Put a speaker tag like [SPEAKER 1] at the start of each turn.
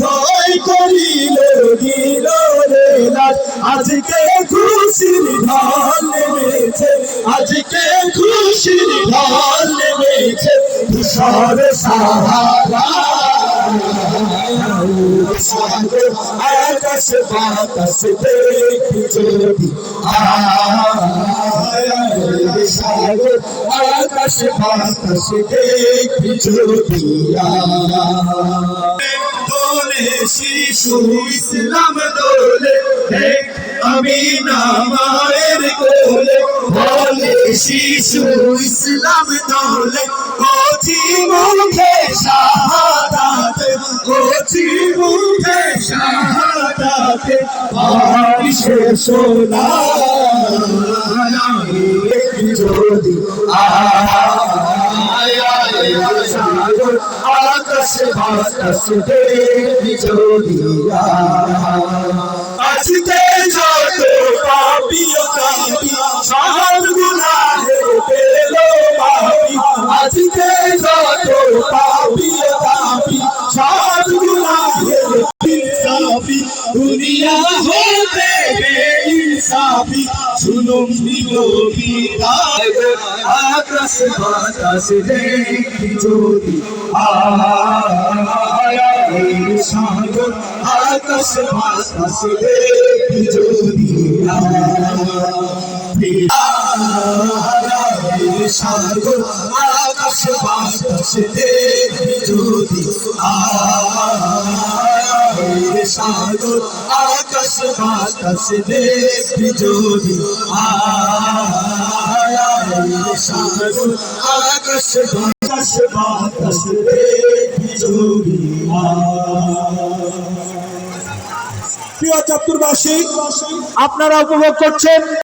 [SPEAKER 1] জয় করিল দিল রে লাল আজকে খুশির ঢল নেমেছে, আজকে খুশির ঢল নেমেছে ধূসর সাহারা। আকাশ বাতাস দেখি যদি সাগর আকাশ বাতাস দেখি যদি দোলে শিশু ইসলাম দোলে আমি না মায়ের কোলে, বলে শিশু ইসলাম দোলে, কচি মুখে শাহাদাতে, কচি মুখে শাহাদাতে যদি আয় আয় সাগর আকাশ বাতাস দেখি যদি আজকে যত পাপি সব গুনাহে পাপি। যত কাপি সব গুনাহে দুনিয়া ইনসাফি শুনুম দিল বিদায়। আকাশ বাতাস দেখি যদি সাগর। আকাশ বাতাস দেখি যদি সাগর আকাশ বাতাস সাগর আকাশ প্রিয় চতুর্বাসী
[SPEAKER 2] আপনারা উপভোগ করছেন